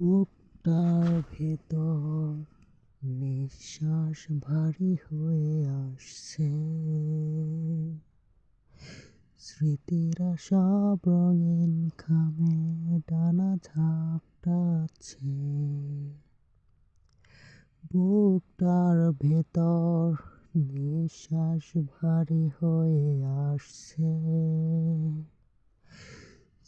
বুকটার ভেতর নিঃশ্বাস ভারী হয়ে আসছে। স্মৃতিরা সব রঙিন খামে ডানা ঝাপটাচ্ছে। বুকটার ভেতর নিঃশ্বাস ভারী হয়ে আসছে।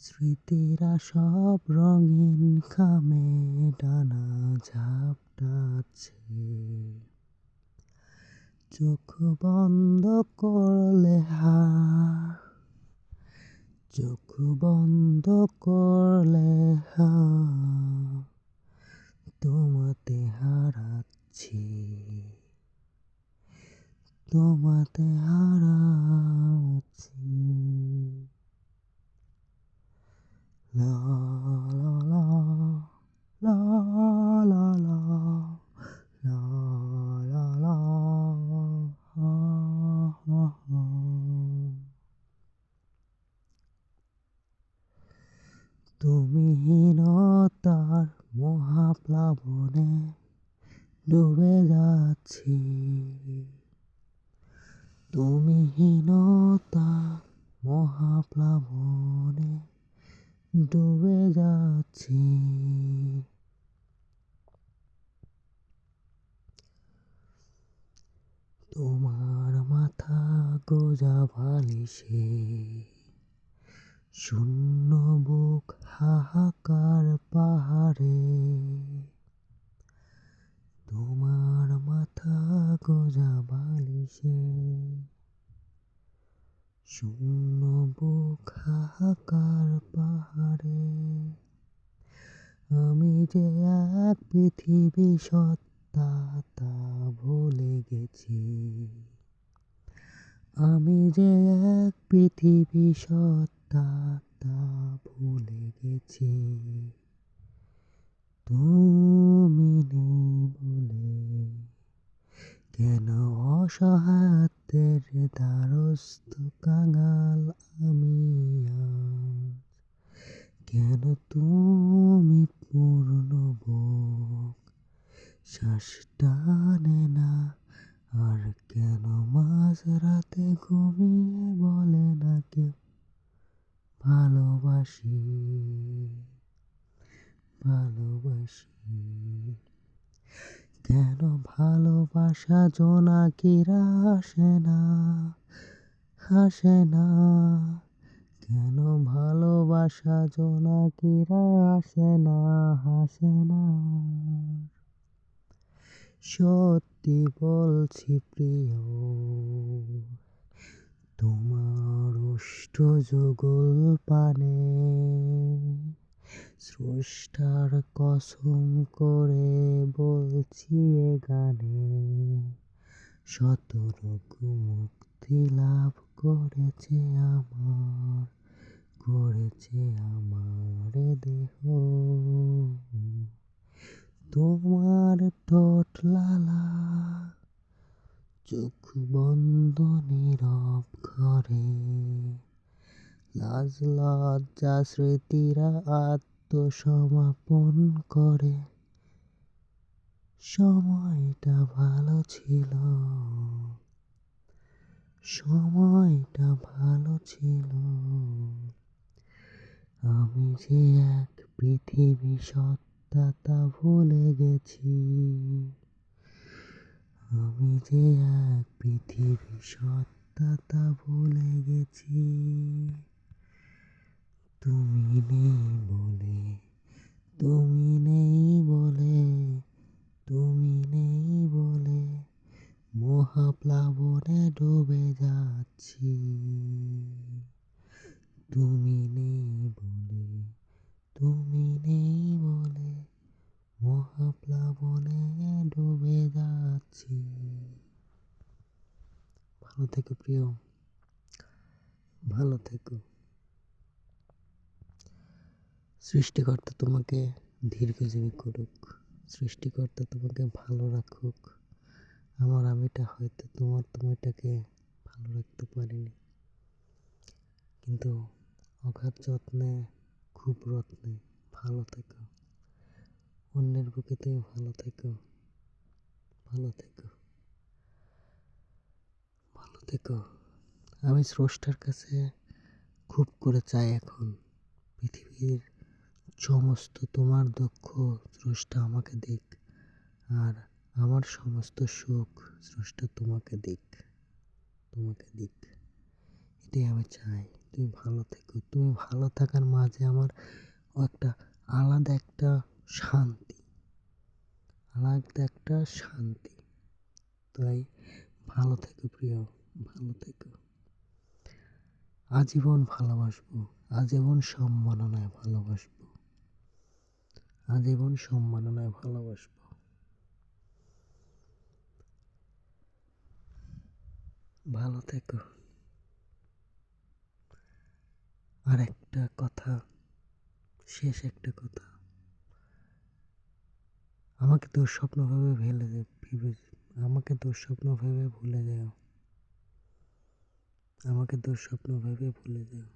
স্মৃতিরা সব রঙিন খামে ডানা ঝাপটাচ্ছে। চোখ বন্ধ করলে হা চোখ বন্ধ করলে হার। তোমাতে হারাচ্ছি। তোমাতে হারাচ্ছি। লা লা লা লা লা লা লা লা হা হা হা তুমি হীনতার মহাপ্লাবনে ডুবে যাচ্ছি। তুমি হীনতা মহাপ্লাবনে ডুবে যাচ্ছি তোমার মাথা গোজা বালিশে। শূন্য বুক হাহাকার পাহাড়ে। তোমার মাথা গোজা বালিশে। শূন্য বুক হাহাকার পাহাড়ে। আমি যে এক পৃথিবী সত্তা তা ভুলে গেছি। আমি যে এক পৃথিবী সত্তা তা ভুলে গেছি, তুমি নেই বলে কেন অসহায়ত্বের দ্বারস্থ কাঙাল আমি কেন তুমি পূর্ণ বুক শ্বাস টানে না আর কেন মাঝ রাতে ঘুমিয়ে বলে না কেউ? ভালোবাসি ভালোবাসি। কেন ভালোবাসা জোনাকিরা হাসে না? হাসে না। কেন ভালোবাসা জোনাকিরা আসে না? হাসে না। সত্যি বলছি প্রিয়, তোমার অষ্ট যুগল পানে স্রষ্টার কসম করে বলছি এ গানে শত রোগ মুক্তি লাভ করেছে আমার করেছে আমার দেহ। তোমার ঠোঁট লালা চোখ বন্ধ নীরব ঘরে। লাজ লজ্জা স্মৃতিরা আত্মসমাপন করে। সময়টা ভালো ছিল। সময়টা ভালো ছিল। আমি যে এক পৃথিবী সত্তা তা ভুলে গেছি। আমি যে এক পৃথিবী সত্তা তা ভুলে গেছি, তুমি নেই বলে, তুমি নেই বলে, তুমি নেই বলে মহাপ্লাবনে ডুবে যাচ্ছি। তুমি নেই বলে, তুমি নেই বলে মহাপ্লাবনে ডুবে যাচ্ছি। ভালো থেকো প্রিয়। ভালো থেকো। সৃষ্টিকর্তা তোমাকে দীর্ঘজীবী করুক। সৃষ্টিকর্তা তোমাকে ভালো রাখুক। আমার আমিটা হয়তো তোমার তুমিটাকে ভালো রাখতে পারিনি। কিন্তু অগাধ যত্নে, খুব রত্নে ভালো থেকো। অন্যের বুকে তুমি ভালো থেকো। ভালো থেকো। থেকো আমি স্রষ্টার কাছে খুব করে চাই এখন। পৃথিবীর সমস্ত তোমার দুঃখ স্রষ্টা আমাকে দিক, আর আমার সমস্ত সুখ স্রষ্টা তোমাকে দিক তোমাকে দিক। এটাই আমি চাই। তুমি ভালো থেকো। তুমি ভালো থাকার মাঝে আমার একটা আলাদা একটা শান্তি, আলাদা একটা শান্তি। তাই ভালো থেকো প্রিয়। ভালো থেকো। আজীবন ভালোবাসবো, আজীবন সম্মাননায় ভালোবাসবো। আজীবন সম্মাননায় ভালোবাসবো। ভালো থেকো। আর একটা কথা, শেষ একটা কথা। আমাকে দুঃস্বপ্ন ভেবে ভেলে আমাকে দুঃস্বপ্ন ভেবে ভুলে যাও। আমাকে দুঃস্বপ্ন ভেবে ভুলে যাও।